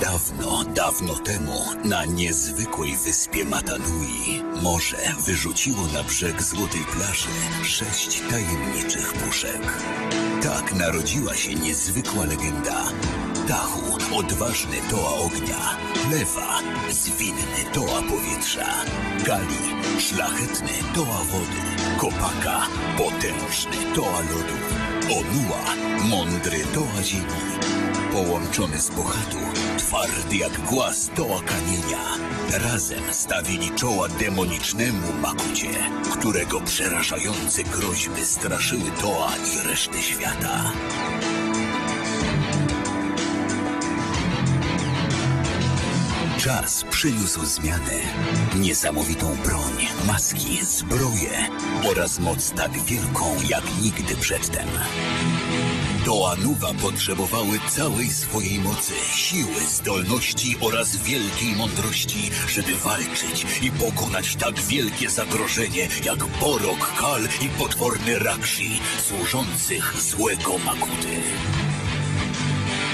Dawno, dawno temu na niezwykłej wyspie Matanui morze wyrzuciło na brzeg złotej plaży sześć tajemniczych puszek. Tak narodziła się niezwykła legenda. Dachu, odważny toa ognia, lewa, zwinny toa powietrza, gali, szlachetny toa wody, kopaka, potężny toa lodu, onua, mądry toa ziemi, połączony z pochatu, twardy jak głaz toa kamienia. Razem stawili czoła demonicznemu Makucie, którego przerażające groźby straszyły Toa i resztę świata. Czas przyniósł zmiany. Niesamowitą broń, maski, zbroję oraz moc tak wielką jak nigdy przedtem. Toanuwa potrzebowały całej swojej mocy, siły, zdolności oraz wielkiej mądrości, żeby walczyć i pokonać tak wielkie zagrożenie jak Borok, Kal i potworny Rakshi, służących złego Makuty.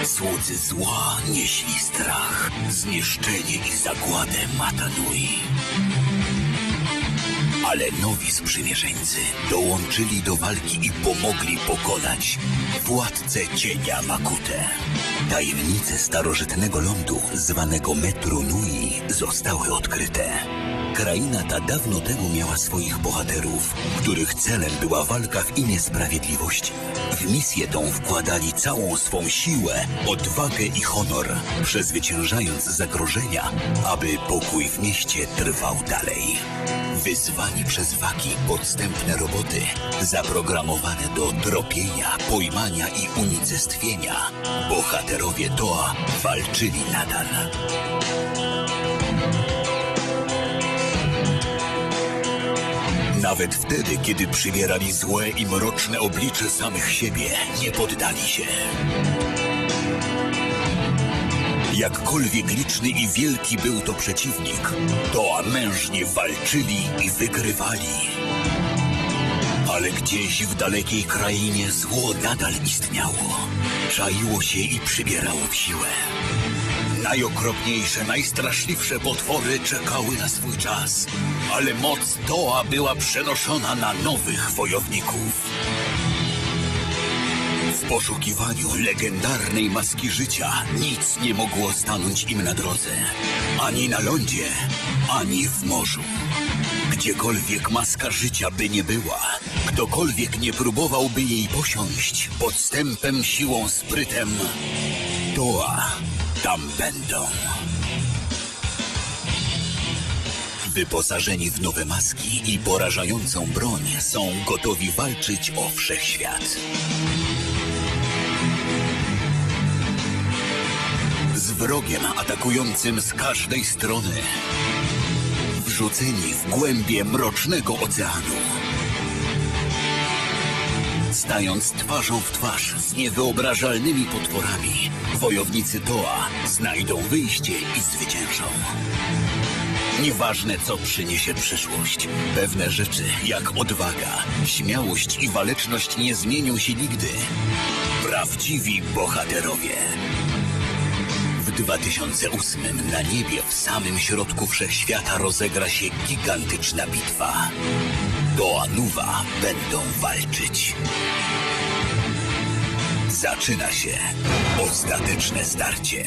Słudzy zła nieśli strach, zniszczenie i zagładę Matanui. Ale nowi sprzymierzeńcy dołączyli do walki i pomogli pokonać władcę cienia Makutę. Tajemnice starożytnego lądu, zwanego Metru Nui, zostały odkryte. Kraina ta dawno temu miała swoich bohaterów, których celem była walka w imię sprawiedliwości. W misję tą wkładali całą swą siłę, odwagę i honor, przezwyciężając zagrożenia, aby pokój w mieście trwał dalej. Wyzwani przez waki podstępne roboty, zaprogramowane do tropienia, pojmania i unicestwienia, bohaterowie Toa walczyli nadal. Nawet wtedy, kiedy przybierali złe i mroczne oblicze samych siebie, nie poddali się. Jakkolwiek liczny i wielki był to przeciwnik, to mężnie walczyli i wygrywali. Ale gdzieś w dalekiej krainie zło nadal istniało. Czaiło się i przybierało w siłę. Najokropniejsze, najstraszliwsze potwory czekały na swój czas, ale moc Toa była przenoszona na nowych wojowników. W poszukiwaniu legendarnej maski życia nic nie mogło stanąć im na drodze. Ani na lądzie, ani w morzu. Gdziekolwiek maska życia by nie była, ktokolwiek nie próbowałby jej posiąść podstępem, siłą, sprytem, Toa tam będą. Wyposażeni w nowe maski i porażającą broń są gotowi walczyć o wszechświat. Z wrogiem atakującym z każdej strony. Wrzuceni w głębie mrocznego oceanu. Stając twarzą w twarz z niewyobrażalnymi potworami, wojownicy Toa znajdą wyjście i zwyciężą. Nieważne, co przyniesie przyszłość, pewne rzeczy jak odwaga, śmiałość i waleczność nie zmienią się nigdy. Prawdziwi bohaterowie. W 2008 na niebie w samym środku wszechświata rozegra się gigantyczna bitwa. Do Anuwa będą walczyć. Zaczyna się ostateczne starcie.